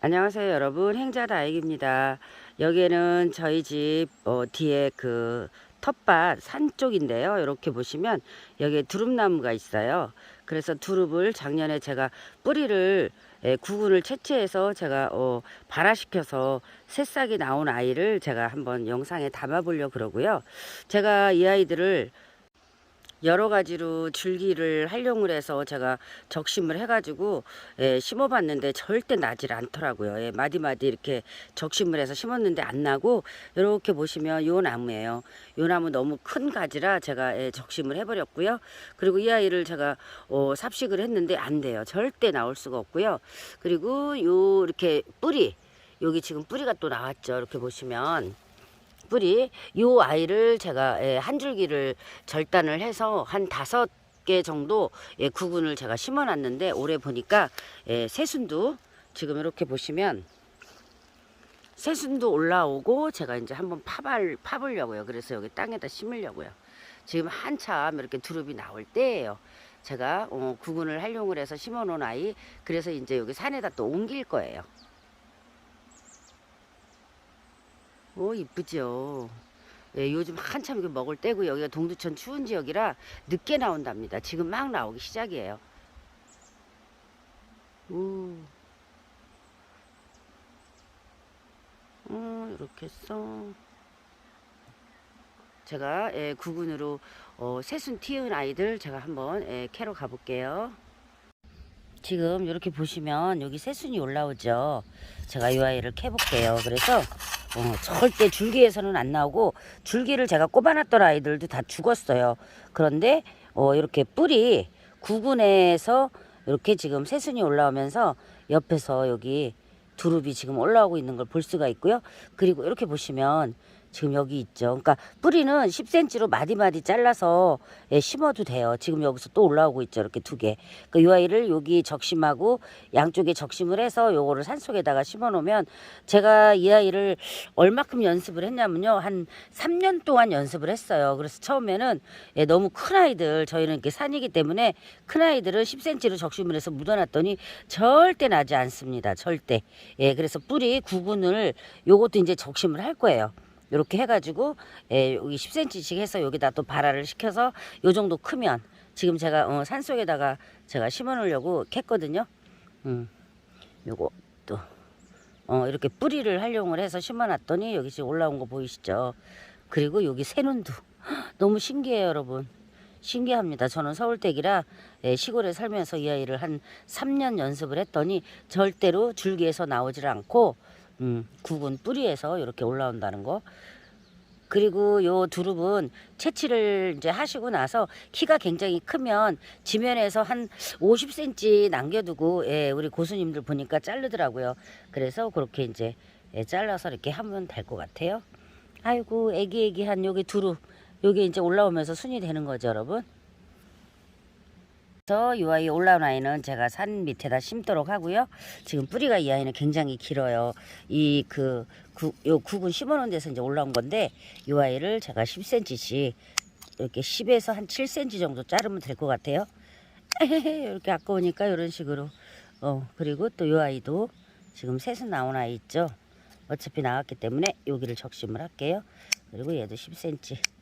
안녕하세요 여러분. 행자다익입니다. 여기는 저희 집 어, 뒤에 그 텃밭 산 쪽인데요. 이렇게 보시면 여기에 두릅나무가 있어요. 그래서 두릅을 작년에 제가 뿌리를 예, 구근을 채취해서 제가 어, 발화시켜서 새싹이 나온 아이를 제가 한번 영상에 담아 보려 그러고요. 제가 이 아이들을 여러 가지로 줄기를 활용을 해서 제가 적심을 해가지고 예, 심어봤는데 절대 나질 않더라고요. 예, 마디마디 이렇게 적심을 해서 심었는데 안 나고 이렇게 보시면 요 나무예요. 요 나무 너무 큰 가지라 제가 예, 적심을 해버렸고요. 그리고 이 아이를 제가 어, 삽식을 했는데 안 돼요. 절대 나올 수가 없고요. 그리고 요 이렇게 뿌리 여기 지금 뿌리가 또 나왔죠. 이렇게 보시면 뿌리 요 아이를 제가 예, 한 줄기를 절단을 해서 한 다섯 개 정도 예, 구근을 제가 심어놨는데 올해 보니까 예, 새순도 지금 이렇게 보시면 새순도 올라오고 제가 이제 한번 파발 파보려고요. 그래서 여기 땅에다 심으려고요. 지금 한참 이렇게 두릅이 나올 때예요. 제가 어, 구근을 활용을 해서 심어놓은 아이 그래서 이제 여기 산에다 또 옮길 거예요. 오 이쁘죠. 예, 요즘 한참 이거 먹을 때고 여기가 동두천 추운 지역이라 늦게 나온답니다. 지금 막 나오기 시작이에요. 오. 음, 이렇게 써. 제가 예, 구근으로 어, 새순 튀은 아이들 제가 한번 예, 캐러 가볼게요. 지금 이렇게 보시면 여기 새순이 올라오죠. 제가 이 아이를 캐볼게요. 그래서 어, 절대 줄기에서는 안 나오고 줄기를 제가 꼽아놨던 아이들도 다 죽었어요. 그런데 어, 이렇게 뿌리 구근에서 이렇게 지금 새순이 올라오면서 옆에서 여기 두릅이 지금 올라오고 있는 걸 볼 수가 있고요. 그리고 이렇게 보시면 지금 여기 있죠. 그러니까 뿌리는 10cm로 마디마디 잘라서 예, 심어도 돼요. 지금 여기서 또 올라오고 있죠. 이렇게 두 개. 그이 아이를 여기 적심하고 양쪽에 적심을 해서 요거를 산속에다가 심어 놓으면 제가 이 아이를 얼마큼 연습을 했냐면요. 한 3년 동안 연습을 했어요. 그래서 처음에는 예, 너무 큰 아이들 저희는 이렇게 산이기 때문에 큰 아이들을 10cm로 적심을 해서 묻어놨더니 절대 나지 않습니다. 절대. 예, 그래서 뿌리 구근을 요것도 이제 적심을 할 거예요. 이렇게 해가지고 예, 여기 10cm씩 해서 여기다 또 발화를 시켜서 요 정도 크면 지금 제가 어, 산 속에다가 제가 심어놓으려고 캤거든요. 음, 요거 또 어, 이렇게 뿌리를 활용을 해서 심어놨더니 여기 지금 올라온 거 보이시죠? 그리고 여기 새눈도 너무 신기해요, 여러분. 신기합니다. 저는 서울댁이라 예, 시골에 살면서 이 아이를 한 3년 연습을 했더니 절대로 줄기에서 나오질 않고 음, 구근 뿌리에서 이렇게 올라온다는 거. 그리고 요 두릅은 채취를 이제 하시고 나서 키가 굉장히 크면 지면에서 한 50cm 남겨두고 예, 우리 고수님들 보니까 자르더라고요. 그래서 그렇게 이제 예, 잘라서 이렇게 하면 될 것 같아요. 아이고 애기애기한 요게 두릅 요게 이제 올라오면서 순이 되는 거죠, 여러분. 그래서 이 아이 올라온 아이는 제가 산 밑에다 심도록 하고요. 지금 뿌리가 이 아이는 굉장히 길어요. 이 그 요 구근 심어놓은 데서 이제 올라온 건데 이 아이를 제가 10cm씩 이렇게 10에서 한 7cm 정도 자르면 될 것 같아요. 이렇게 아까우니까 이런 식으로 어 그리고 또 이 아이도 지금 셋은 나온 아이 있죠. 어차피 나왔기 때문에 여기를 적심을 할게요. 그리고 얘도 10cm.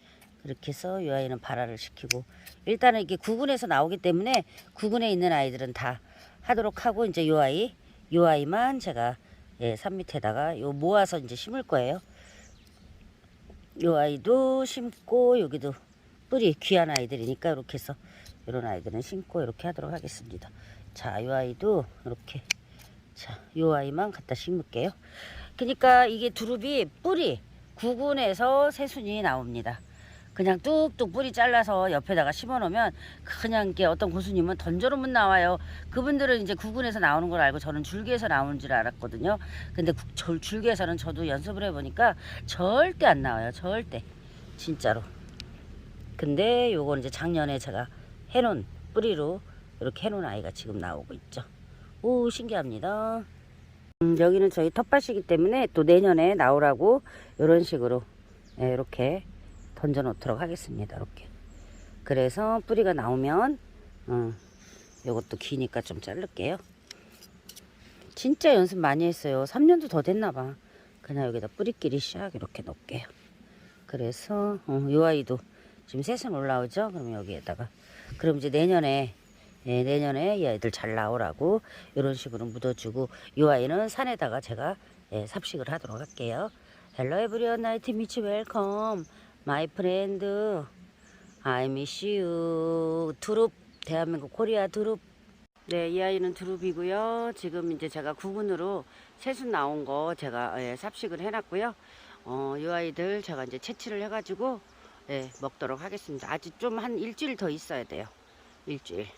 그렇게 해서 이 아이는 발화를 시키고 일단은 이게 구근에서 나오기 때문에 구근에 있는 아이들은 다 하도록 하고 이제 이 아이 이 아이만 제가 예, 산 밑에다가 요 모아서 이제 심을 거예요. 이 아이도 심고 여기도 뿌리 귀한 아이들이니까 이렇게 해서 이런 아이들은 심고 이렇게 하도록 하겠습니다. 자, 이 아이도 이렇게 자, 이 아이만 갖다 심을게요. 그러니까 이게 두릅이 뿌리 구근에서 새순이 나옵니다. 그냥 뚝뚝 뿌리 잘라서 옆에다가 심어 놓으면 그냥 이게 어떤 고수님은 던져놓으면 나와요. 그분들은 이제 구근에서 나오는 걸 알고 저는 줄기에서 나오는 줄 알았거든요. 근데 줄기에서는 저도 연습을 해보니까 절대 안 나와요. 절대. 진짜로. 근데 요건 이제 작년에 제가 해놓은 뿌리로 이렇게 해놓은 아이가 지금 나오고 있죠. 오 신기합니다. 음, 여기는 저희 텃밭이기 때문에 또 내년에 나오라고 이런 식으로 예, 이렇게 던져 놓도록 하겠습니다. 이렇게. 그래서 뿌리가 나오면 어, 요것도 기니까 좀 자를게요. 진짜 연습 많이 했어요. 3년도 더 됐나 봐. 그냥 여기다 뿌리끼리 샥 이렇게 놓을게요. 그래서 어, 이 아이도 지금 새순 올라오죠? 그럼 여기에다가 그럼 이제 내년에 예, 내년에 이 아이들 잘 나오라고 이런 식으로 묻어주고 이 아이는 산에다가 제가 예, 삽식을 하도록 할게요. 헬로 에브리언 나이트 미치 웰컴 마이 프렌드 I miss you 두릅 대한민국 코리아 두릅 네, 이 아이는 두릅이고요. 지금 이제 제가 구근으로 새순 나온 거 제가 예, 삽식을 해놨고요. 어, 이 아이들 제가 이제 채취를 해가지고 예, 먹도록 하겠습니다. 아직 좀 한 일주일 더 있어야 돼요. 일주일.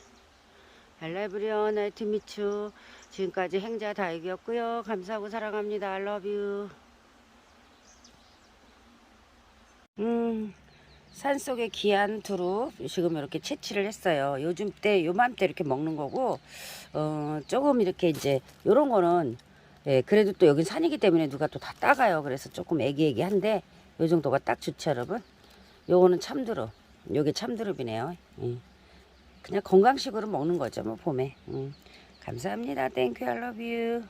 헬레브리온 나이트 미츠 지금까지 행자 다육이었고요. 감사하고 사랑합니다. I love you. 음, 산속의 귀한 두릅 지금 이렇게 채취를 했어요. 요즘 때 요맘때 이렇게 먹는 거고 어, 조금 이렇게 이제 요런 거는 예, 그래도 또 여긴 산이기 때문에 누가 또 다 따가요. 그래서 조금 애기애기한데 요 정도가 딱 좋죠, 여러분. 요거는 참두릅. 요게 참두릅이네요. 예. 그냥 건강식으로 먹는 거죠, 뭐 봄에. 음. 감사합니다. 땡큐, you.